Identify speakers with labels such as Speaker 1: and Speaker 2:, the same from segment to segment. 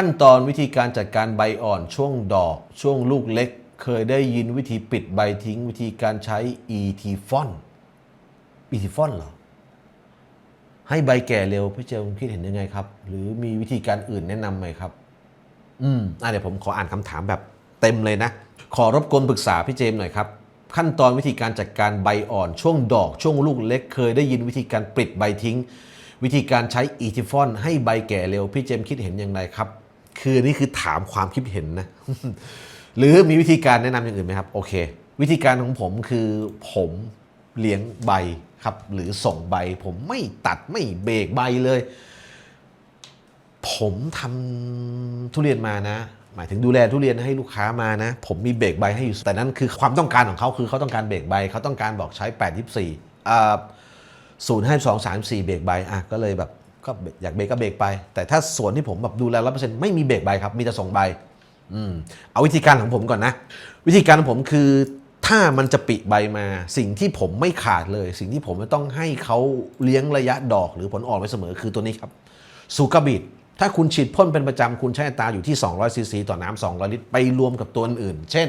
Speaker 1: ขั้นตอนวิธีการจัดการใบอ่อนช่วงดอก ช่วงลูกเล็ก เคยได้ยินวิธีปิดใบทิ้ง วิธีการใช้ ET ฟอน ET ฟอนเหรอ ให้ใบแก่เร็วพี่เจมคิดเห็นยังไงครับ หรือมีวิธีการอื่นแนะนำไหมครับ อืมอะเดี๋ยวผมขออ่านคำถามแบบเต็มเลยนะ ขอรบกวนปรึกษาพี่เจมหน่อยครับ ขั้นตอนวิธีการจัดการใบอ่อน ช่วงดอกช่วงลูกเล็ก เคยได้ยินวิธีการปิดใบทิ้ง วิธีการใช้อีทิฟอนให้ใบแก่เร็วพี่เจมคิดเห็นอย่างไรครับ คือนี่คือถามความคิดเห็นนะ หรือมีวิธีการแนะนำอย่างอื่นไหมครับ โอเค วิธีการของผมคือผมเลี้ยงใบครับ หรือส่งใบ ผมไม่ตัดไม่เบรกใบเลย ผมทำทุเรียนมานะ หมายถึงดูแลทุเรียนให้ลูกค้ามานะ ผมมีเบรกใบให้อยู่แต่นั้นคือความต้องการของเขาคือเขาต้องการเบรกใบเขาต้องการบอกใช้ 8 24อ่าศูนย์ให้สองสามสี่เบรกใบอะก็เลยแบบ ก็อยากเบรกก็เบรกไป แต่ถ้าส่วนที่ผมแบบดูแลร้อเปอร์เซ็นต์ไม่มีเบรกใบครับ มีแต่ส่งใบอืมเอาวิธีการของผมก่อนนะ วิธีการของผมคือถ้ามันจะปิใบมาสิ่งที่ผมไม่ขาดเลย สิ่งที่ผมจะต้องให้เขาเลี้ยงระยะดอกหรือผลออกไว้เสมอคือตัวนี้ครับซูกาบิดถ้าคุณฉีดพ่นเป็นประจำคุณใช้ตาอยู่ที่ 200ซีซีต่อน้ำ200 ลิตร ไปรวมกับตัวอื่น เช่น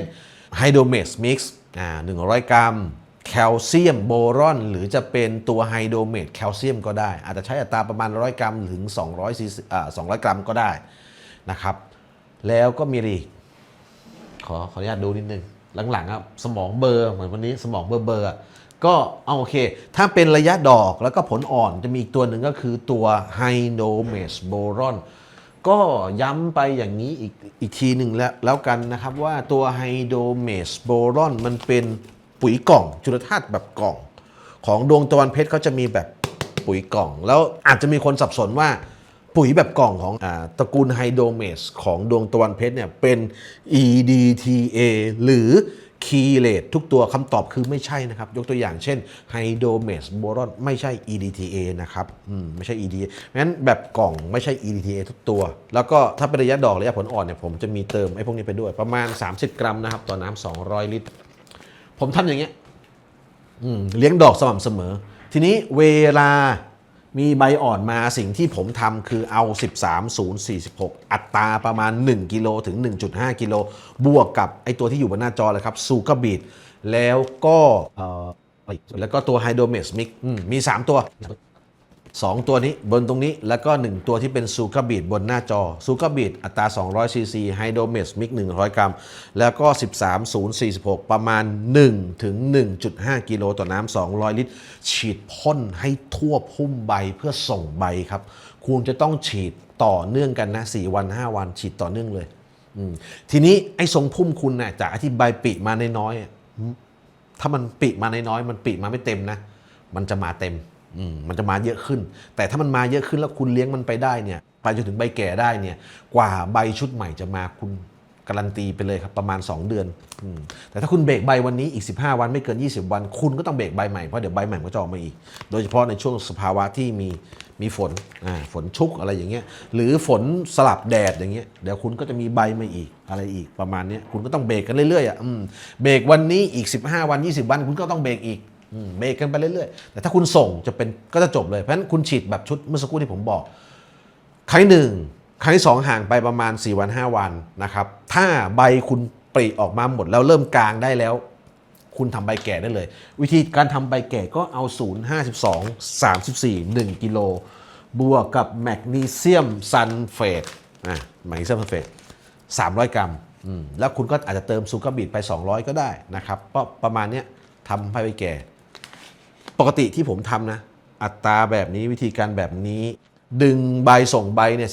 Speaker 1: ไฮโดรเมสมิกซ์อ่า100 กรัม แคลเซียมโบรอน หรือจะเป็นตัวไฮโดเมตแคลเซียมก็ได้ อาจจะใช้อัตราประมาณ 100 กรัมถึง 200ซีซีอ่า200 กรัมก็ได้นะครับ แล้วก็มีอีกขอขออนุญาตดูนิดนึง หลังๆครับสมองเบลอร์เหมือนวันนี้สมองเบลอเบอร์อะก็เอาโอเค ถ้าเป็นระยะดอกแล้วก็ผลอ่อนจะมีอีกตัวหนึ่งก็คือตัวไฮโนเมสโบรอนก็ย้ำไปอย่างนี้อีกอีกทีหนึ่งแล้วแล้วกันนะครับว่าตัวไฮโดเมสโบรอนมันเป็น ปุ๋ยกล่อง จุลธาตุแบบกล่อง ของดวงตะวันเพชรเขาจะมีแบบปุ๋ยกล่อง แล้วอาจจะมีคนสับสนว่าปุ๋ยแบบกล่องของอตระกูลไฮโดเมสของดวงตะวันเพชรเนี่ยเป็น EDTA หรือคีเลตทุกตัวคำตอบคือไม่ใช่นะครับ ยกตัวอย่างเช่นไฮโดเมสโบรอนไม่ใช่ EDTA นะครับอืมไม่ใช่ EDTA งั้นแบบกล่องไม่ใช่ EDTA ทุกตัว แล้วก็ถ้าเป็นระยะดอกระยะผลอ่อนเนี่ยผมจะมีเติมไอ้พวกนี้ไปด้วยประมาณ 30 กรัมนะครับ ต่อน้ำ200 ลิตร ผมทำอย่างเงี้ยเลี้ยงดอกสม่ำเสมอ ทีนี้เวลามีใบอ่อนมาสิ่งที่ผมทำคือเอา 13 0 46 อัตราประมาณ 1 กิโลถึง 1.5 กิโล บวกกับไอตัวที่อยู่บนหน้าจอเลยครับซูกาบีดแล้วก็แล้วก็ตัวไฮโดรเมสมิกมี 3 ตัว 2 ตัวนี้บนตรงนี้แล้วก็ 1 ตัวที่เป็นซูกาบีดบนหน้าจอซูกาบีดอัตรา 200 ซีซีไฮโดเมสมิก 100 กรัม แล้วก็ 13046 ประมาณ 1 ถึง 1.5 กิโลต่อน้ำ200 ลิตร ฉีดพ่นให้ทั่วพุ่มใบเพื่อส่งใบครับ คุณจะต้องฉีดต่อเนื่องกันนะ4วัน 5 วัน ฉีดต่อเนื่องเลย ทีนี้ไอ้ทรงพุ่มคุณนะ่ะจากที่ใบปิมาน้อยๆถ้ามันปิมาน้อยๆมันปิมาไม่เต็มนะ มันจะมาเต็ม มันจะมาเยอะขึ้น แต่ถ้ามันมาเยอะขึ้นแล้วคุณเลี้ยงมันไปได้เนี่ยไปจนถึงใบแก่ได้เนี่ย กว่าใบชุดใหม่จะมาคุณการันตีไปเลยครับประมาณ 2 เดือนอแต่ถ้าคุณเบรกใบวันนี้อีก 15 วันไม่เกิน 20 วัน คุณก็ต้องเบรกใบใหม่เพราะเดี๋ยวใบใหม่ก็จะออกมาอีก โดยเฉพาะในช่วงสภาวะที่มีมีฝนฝนชุกอะไรอย่างเงี้ยหรือฝนสลับแดดอย่างเงี้ยเดี๋ยวคุณก็จะมีใบมาอีกอะไรอีกประมาณเนี้ยคุณก็ต้องเบรกกันเรื่อยๆอะเบรกวันนี้อีก 15 วัน 20 วัน คุณก็ต้องเบรกอีก เบรกกันไปเรื่อยๆ แต่ถ้าคุณส่งจะเป็นก็จะจบเลย เพราะฉะนั้นคุณฉีดแบบชุดเมื่อสักครู่ที่ผมบอก ครั้งที่หนึ่งครั้งที่สองห่างไปประมาณ 4 วัน 5 วันนะครับ ถ้าใบคุณปริออกมาหมดแล้วเริ่มกลางได้แล้ว คุณทำใบแก่ได้เลย วิธีการทำใบแก่ก็เอา 0 52 34 1 กิโล บวกกับแมกนีเซียมซัลเฟตอะแมกนีเซียมซัลเฟต300 กรัมอืมแล้วคุณก็อาจจะเติมซูกาบีดไป 200 ก็ได้นะครับก็ประมาณเนี้ยทำให้ใบแก่ ปกติที่ผมทำนะ อัตราแบบนี้วิธีการแบบนี้ ดึงใบส่งใบเนี่ย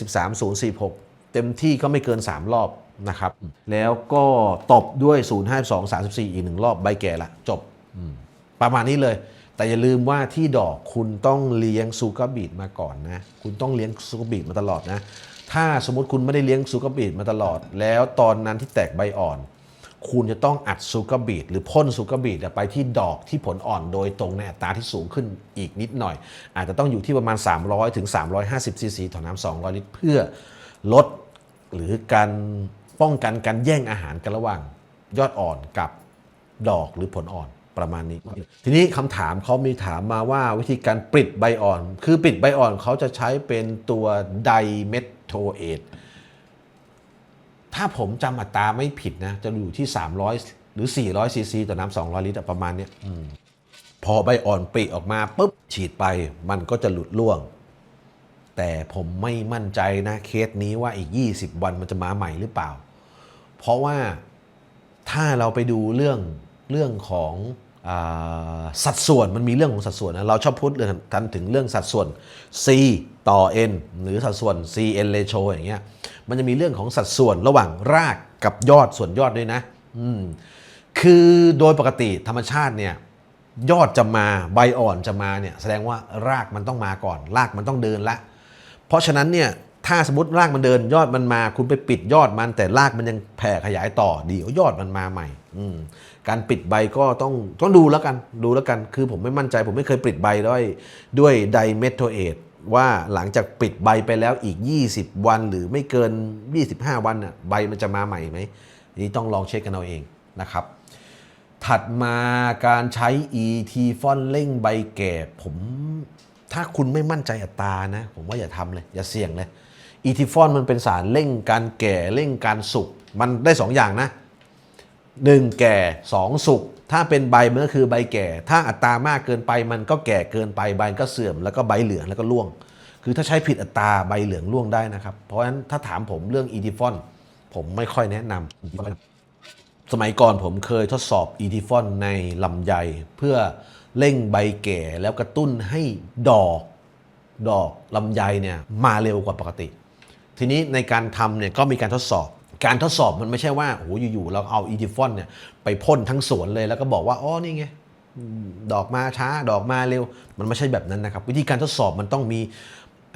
Speaker 1: 13046 เต็มที่ก็ไม่เกิน 3 รอบนะครับ แล้วก็ตบด้วย 052 34 อีกหนึ่งรอบใบแก่ละ จบประมาณนี้เลย แต่อย่าลืมว่าที่ดอกคุณต้องเลี้ยงซูกาบีดมาก่อนนะ คุณต้องเลี้ยงซูกาบีดมาตลอดนะ ถ้าสมมติคุณไม่ได้เลี้ยงซูกาบีดมาตลอด แล้วตอนนั้นที่แตกใบอ่อน คุณจะต้องอัดซูเกาบีดหรือพ่นซูเกาบีดไปที่ดอกที่ผลอ่อนโดยตรงในอัตราที่สูงขึ้นอีกนิดหน่อย อาจจะต้องอยู่ที่ประมาณ 300ถึง350ซีซีต่อน้ำ200 ลิตร เพื่อลดหรือการป้องกันการแย่งอาหารกันระหว่างยอดอ่อนกับดอกหรือผลอ่อนประมาณนี้ ทีนี้คำถามเขามีถามมาว่าวิธีการปิดใบอ่อน คือปิดใบอ่อนเขาจะใช้เป็นตัวไดเมทโทเอท ถ้าผมจำอัตราไม่ผิดนะ จะอยู่ที่ 300 หรือ 400 ซีซีต่อน้ำ200 ลิตรอะประมาณเนี้ยอืมพอใบอ่อนปริออกมาปุ๊บฉีดไปมันก็จะหลุดร่วง แต่ผมไม่มั่นใจนะเคสนี้ว่าอีก 20 วันมันจะมาใหม่หรือเปล่า เพราะว่าถ้าเราไปดูเรื่องเรื่องของอาสัดส่วนมันมีเรื่องของสัดส่วนนะเราชอบพูดเรื่องกันถึงเรื่องสัดส่วน C ต่อ N หรือสัดส่วน C N ratio อย่างเงี้ย มันจะมีเรื่องของสัดส่วนระหว่างรากกับยอดส่วนยอดด้วยนะอืมคือโดยปกติธรรมชาติเนี่ยยอดจะมาใบอ่อนจะมาเนี่ยแสดงว่ารากมันต้องมาก่อน รากมันต้องเดินละ เพราะฉะนั้นเนี่ยถ้าสมมติรากมันเดิน ยอดมันมา คุณไปปิดยอดมัน แต่รากมันยังแผ่ขยายต่อเดี๋ยวยอดมันมาใหม่อืการปิดใบก็ต้องต้องดูแล้วกันดูแล้วกัน คือผมไม่มั่นใจผมไม่เคยปิดใบด้วยด้วยไดเมทโทเอท ว่าหลังจากปิดใบไปแล้วอีก 20 วันหรือไม่เกิน 25 วันน่ะใบมันจะมาใหม่ไหมนี่ต้องลองเช็คกันเอาเองนะครับ ถัดมาการใช้ ET ฟอนเร่งใบแก่ ผมถ้าคุณไม่มั่นใจอัตรานะ ผมว่าอย่าทำเลย อย่าเสี่ยงเลย ET ฟอนมันเป็นสารเร่งการแก่เร่งการสุกมันได้ 2อย่างนะ 1 แก่ 2 สุกถ้าเป็นใบมันก็คือใบแก่ ถ้าอัตรามากเกินไปมันก็แก่เกินไปใบก็เสื่อมแล้วก็ใบเหลืองแล้วก็ร่วง คือถ้าใช้ผิดอัตราใบเหลืองร่วงได้นะครับ เพราะฉะนั้นถ้าถามผมเรื่อง ET ฟอนผมไม่ค่อยแนะนำสมัยก่อนผมเคยทดสอบอีทิฟอนในลำไยเพื่อเร่งใบแก่แล้วกระตุ้นให้ดอกดอกลำไยเนี่ยมาเร็วกว่าปกติ ทีนี้ในการทำเนี่ยก็มีการทดสอบ การทดสอบมันไม่ใช่ว่าโอ้โหอยู่ๆเราเอาอีทิฟอนเนี่ยไปพ่นทั้งสวนเลยแล้วก็บอกว่าอ๋อนี่ไงดอกมาช้าดอกมาเร็ว มันไม่ใช่แบบนั้นนะครับ วิธีการทดสอบมันต้องมี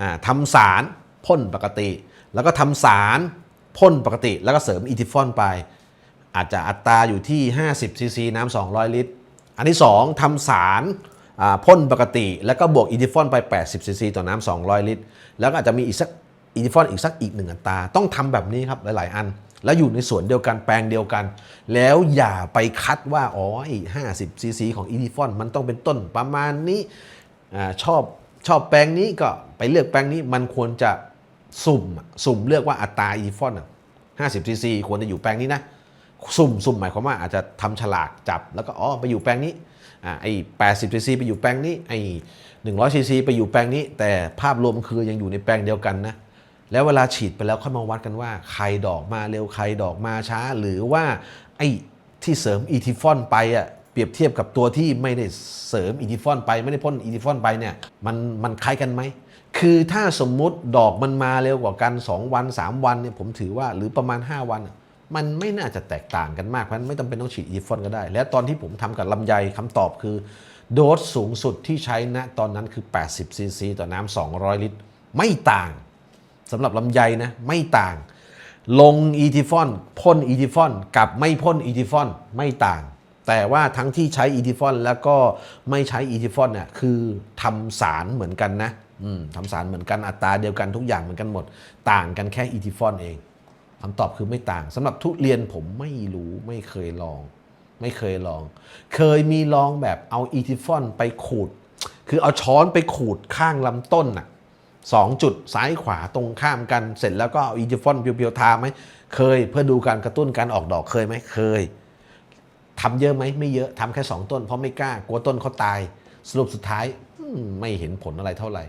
Speaker 1: อ่าทำสารพ่นปกติ แล้วก็ทำสารพ่นปกติ แล้วก็เสริมอีทิฟอนไป อาจจะอัตราอยู่ที่ 50ซีซีน้ำ200 ลิตร อันที่ 2ทำสารพ่นปกติ แล้วก็บวกอีทิฟอนไป 80ซีซีต่อน้ำ200 ลิตร แล้วก็อาจจะมีอีกสัก อีทิฟอนอีกสักอีกหนึ่งอัตรา ต้องทำแบบนี้ครับหลาย ๆ อัน แล้วอยู่ในสวนเดียวกันแปลงเดียวกัน แล้วอย่าไปคัดว่า อ๋ออีก50ซีซีของอีทิฟอนมันต้องเป็นต้นประมาณนี้อชอบชอบแปลงนี้ก็ไปเลือกแปลงนี้มันควรจะสุ่มสุ่มเลือกว่าอัตราอีทิฟอน50ซีซีควรจะอยู่แปลงนี้นะสุ่มสุ่มหมายความว่าอาจจะทำฉลากจับแล้วก็อ๋อไปอยู่แปลงนี้อ่าไอ้80ซีซีไปอยู่แปลงนี้ไอ้100ซีซีไปอยู่แปลงนี้ แต่ภาพรวมคือยังอยู่ในแปลงเดียวกันนะ แล้วเวลาฉีดไปแล้วค่อยมาวัดกันว่า ใครดอกมาเร็วใครดอกมาช้า หรือว่าไอ้ที่เสริมอีทิฟอนไปอะเปรียบเทียบกับตัวที่ไม่ได้เสริมอีทิฟอนไปไม่ได้พ่นอีทิฟอนไปเนี่ยมันมันคล้ายกันไหมคือถ้าสมมุติดอกมันมาเร็วกว่ากัน 2 วัน 3 วันเนี่ยผมถือว่าหรือประมาณ 5 วันมันไม่น่าจะแตกต่างกันมากเพราะฉะนั้นไม่จำเป็นต้องฉีดอีทิฟอนก็ได้ และตอนที่ผมทำกับลำไยคำตอบคือ โดสสูงสุดที่ใช้ณตอนนั้นคือ 80ซีซีต่อน้ำ200 ลิตร ไม่ต่าง สำหรับลำไยนะไม่ต่าง ลงอีทิฟอนพ่นอีทิฟอนกับไม่พ่นอีทิฟอนไม่ต่าง แต่ว่าทั้งที่ใช้อีทิฟอนแล้วก็ไม่ใช้อีทิฟอนเนี่ยคือทำสารเหมือนกันนะทำสารเหมือนกันอัตราเดียวกันทุกอย่างเหมือนกันหมด ต่างกันแค่อีทิฟอนเองคำตอบคือไม่ต่างสำหรับทุเรียนผมไม่รู้ไม่เคยลอง ไม่เคยลอง เคยมีลองแบบเอาอีทิฟอนไปขูด คือเอาช้อนไปขูดข้างลำต้นน่ะ สองจุดซ้ายขวาตรงข้ามกันเสร็จแล้วก็เอาอีจิฟอนเพียวๆทาไหมเคยเพื่อดูการกระตุ้นการออกดอกเคยไหมเคยทำเยอะไหมไม่เยอะทำแค่ 2 ต้นเพราะไม่กล้ากลัวต้นเขาตาย สรุปสุดท้ายไม่เห็นผลอะไรเท่าไหร่